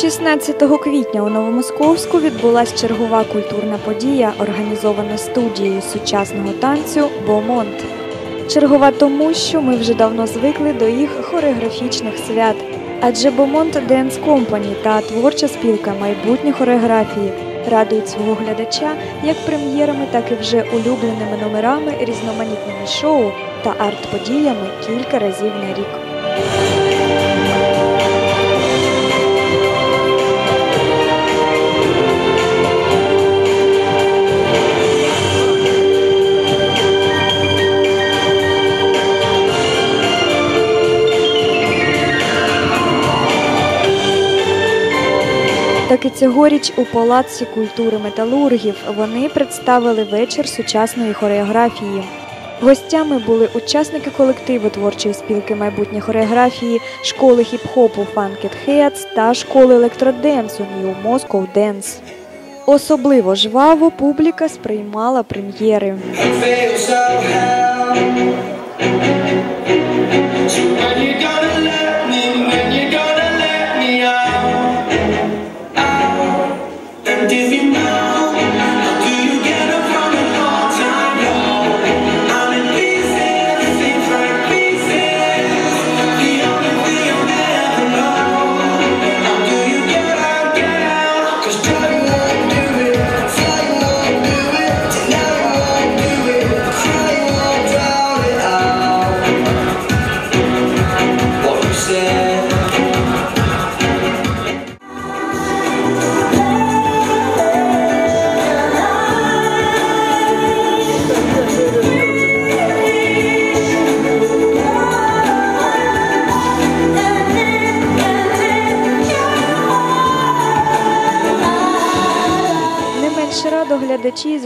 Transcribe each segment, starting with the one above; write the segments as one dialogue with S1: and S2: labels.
S1: 16 квітня у Новомосковську відбулася чергова культурна подія, організована студією сучасного танцю Бомонт. Чергова тому, що ми вже давно звикли до їх хореографічних свят. Адже Бомонт Dance Company та творча спілка майбутнє хореографії радують свого глядача як прем'єрами, так і вже улюбленими номерами, різноманітними шоу та арт-подіями кілька разів на рік. Так і цьогоріч у Палаці культури металургів вони представили вечір сучасної хореографії. Гостями були учасники колективу творчої спілки майбутнє хореографії, школи хіп-хопу Funked Heads та школи електроденсу New Moscow Dance. Особливо жваво публіка сприймала прем'єри.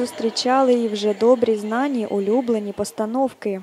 S1: Зустрічали і вже добрі знані улюблені постановки.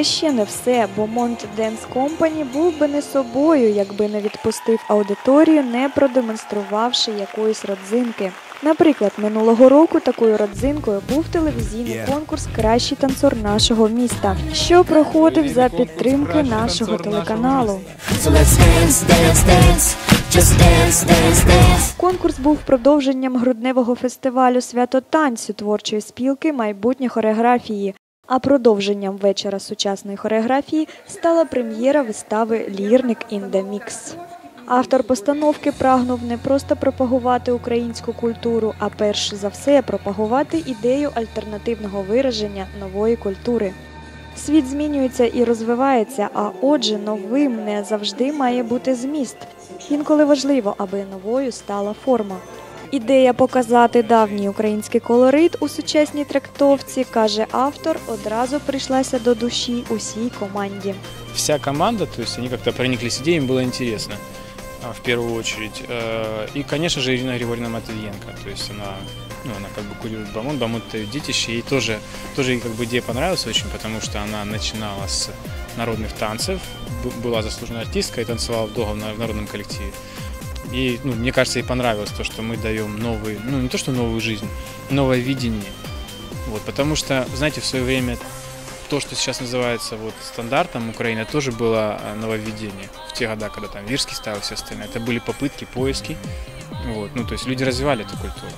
S1: Це ще не все, бо Mont Dance Company був би не собою, якби не відпустив аудиторію, не продемонструвавши якоїсь родзинки. Наприклад, минулого року такою родзинкою був телевізійний
S2: Yeah.
S1: конкурс Кращий танцор нашого міста, що проходив за підтримки нашого телеканалу. Конкурс був продовженням грудневого фестивалю свято танцю творчої спілки майбутнє хореографії. А продовженням вечора сучасної хореографії стала прем'єра вистави Лірник in the Mix. Автор постановки прагнув не просто пропагувати українську культуру, а перш за все пропагувати ідею альтернативного вираження нової культури. Світ змінюється і розвивається, а отже, новим не завжди має бути зміст. Інколи важливо, аби новою стала форма. Ідея показати давній український колорит у сучасній трактовці, каже автор, одразу прийшлася до душі усій команді.
S3: вся команда, то есть они как-то прониклись идеей, им было интересно а, в первую очередь. Э, И, конечно же, Ирина Григорьевна Матвиенко, то есть она, ну, она как бы курирует Бамон, Бамон это её детище, ей тоже, тоже ей как бы идея понравилась очень, потому что она начинала с народных танцев, б- была заслуженная артистка и танцевала долго в на- в народном коллективе. И, ну, мне кажется, ей понравилось то, что мы даем новый, ну, не то, что новую жизнь, новое видение. Вот, потому что, знаете, в свое время то, что сейчас называется вот стандартом Украины, тоже было э, нововведение в те года, когда там Вирский ставил все остальное. Это были попытки, поиски. Вот. Ну, то есть люди развивали эту культуру.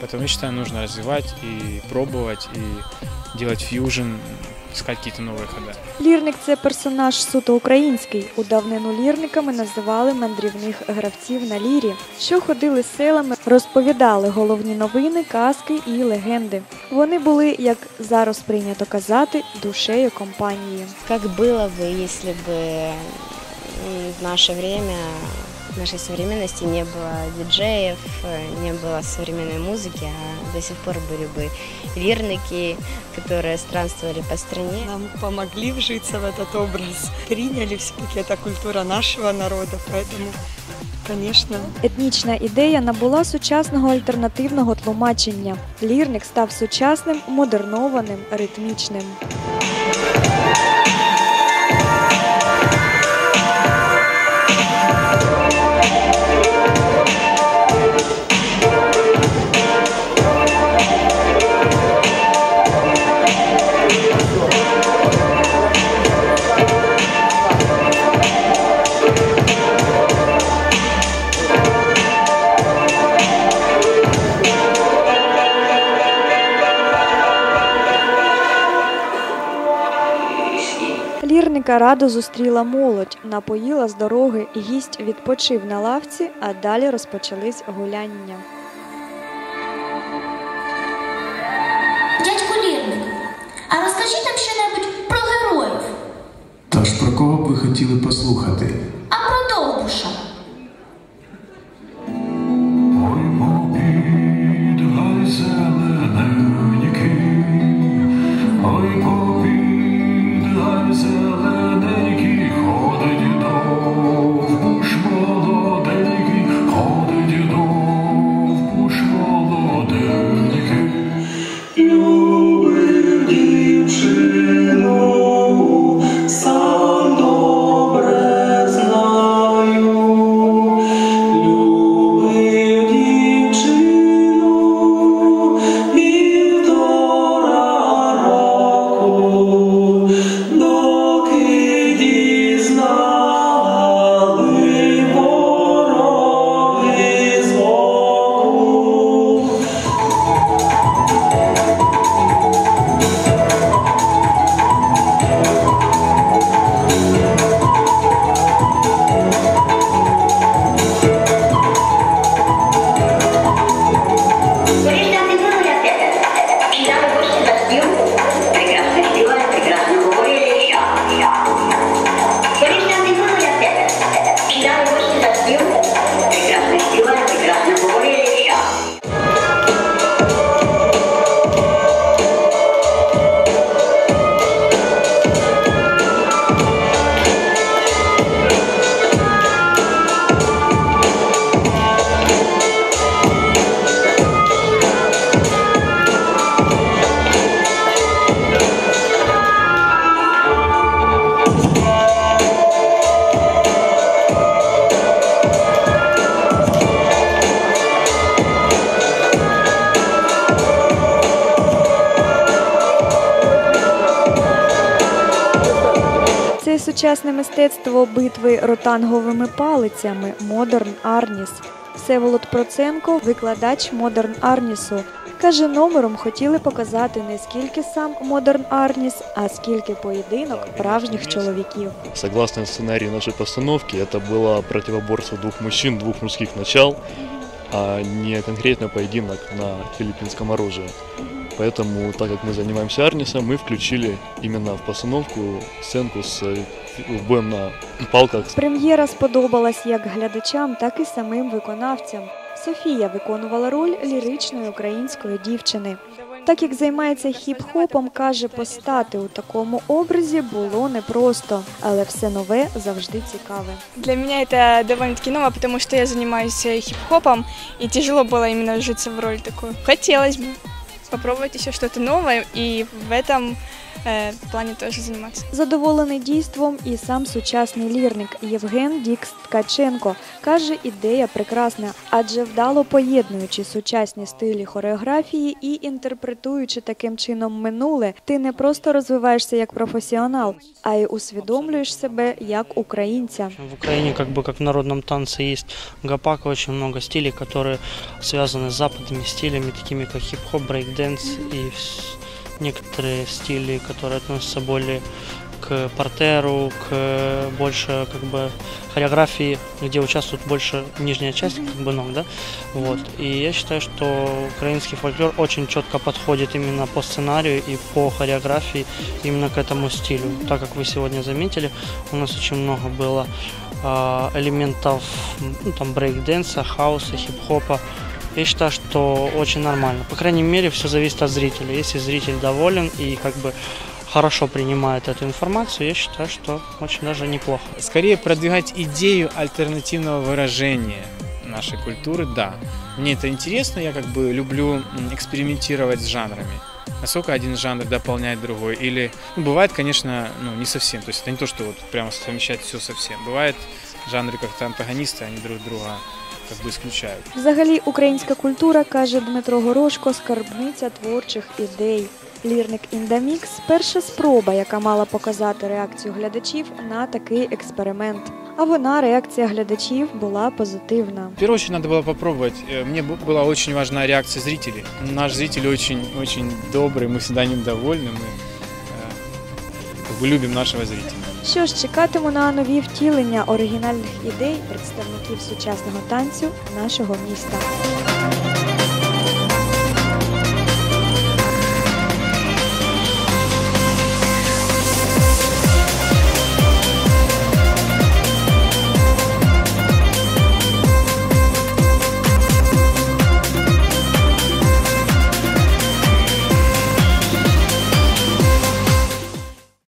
S3: Поэтому я считаю, нужно развивать и пробовать, и делать фьюжн, искать какие-то новые хода.
S1: Лірник це персонаж суто український. У давнину лірниками називали мандрівних гравців на лірі, що ходили селами, розповідали головні новини, казки і легенди. Вони були, як зараз прийнято казати, душею компанії.
S4: Как было бы, если бы м, в наше время, в нашей современности не было диджеев, э, не было современной музыки, а до сих пор были бы лирники, которые странствовали по стране.
S5: Нам помогли вжиться в этот образ, приняли все-таки это культура нашего народа, поэтому, конечно,
S1: Етнічна ідея набула сучасного альтернативного тлумачення. Лірник став сучасним, модернованим, ритмічним. Лірника радо зустріла молодь, напоїла з дороги, гість відпочив на лавці, а далі розпочались гуляння.
S6: Дядько Лірник, а розкажіть нам щонебудь про героїв,
S7: Тож про кого б ви хотіли послухати?
S1: Сучасне мистецтво битви ротанговими палицями Модерн Арніс. Всеволод Проценко, викладач Модерн Арнісу. Каже, номером хотіли показати не скільки сам Модерн Арніс, а скільки поєдинок справжніх чоловіків.
S2: Согласно сценарию нашей постановки, это было противоборство двух мужчин, двух мужских начал, а не конкретно поединок на филиппинском оружии. Поэтому, так как мы занимаемся Арнисом, мы включили именно в постановку сценку с э, боем на палках.
S1: Прем'єра сподобалась як глядачам, так і самим виконавцям. Софія виконувала роль ліричної української дівчини. Так як займається хіп-хопом, каже, постати у такому образі було непросто, але все нове завжди цікаве.
S8: Для меня это довольно-таки ново, потому что я занимаюсь э, хип-хопом, и тяжело было именно вжиться в роль такую. Хотелось бы попробовать еще что-то новое, и в этом э, плане тоже заниматься.
S1: Задоволений дійством і сам сучасний лірник Євген Дікс Ткаченко каже, ідея прекрасна, адже вдало поєднуючи сучасні стилі хореографії і інтерпретуючи таким чином минуле, ти не просто розвиваєшся як професіонал, а й усвідомлюєш себе як українця.
S9: В Украине, как бы как в народном танце, есть гапак, очень много стилей, которые связаны с западными стилями, такими как хип-хоп, брейк-дэнс и вс- некоторые стили, которые относятся более к портеру, к больше как бы хореографии, где участвует больше нижняя часть как бы ног, да, вот. И я считаю, что украинский фольклор очень четко подходит именно по сценарию и по хореографии именно к этому стилю. Так как вы сегодня заметили, у нас очень много было а, элементов ну, там брейк-дэнса, хаоса, хип-хопа. Я считаю, что очень нормально. По крайней мере, все зависит от зрителя. Если зритель доволен и как бы хорошо принимает эту информацию, я считаю, что очень даже неплохо.
S3: Скорее продвигать идею альтернативного выражения нашей культуры, да. Мне это интересно, я как бы люблю экспериментировать с жанрами. Насколько один жанр дополняет другой. Или, ну, бывает, конечно, ну, не совсем. То есть это не то, что вот прямо совмещать все совсем. Бывает жанры как-то антагонисты, они друг друга как бы исключают.
S1: Взагалі, українська культура, каже Дмитро Горошко, скарбниця творчих ідей. Лірник Індамікс перша спроба, яка мала показати реакцію глядачів на такий експеримент. А вона, реакція глядачів, була позитивна.
S3: В первую очередь надо было попробовать. Э, Мне бу- была очень важна реакция зрителей. Наш зритель очень, очень добрый, мы всегда ним довольны, мы э, как бы любим нашего зрителя.
S1: Що ж, чекатиму на нові втілення оригінальних ідей представників сучасного танцю нашого міста.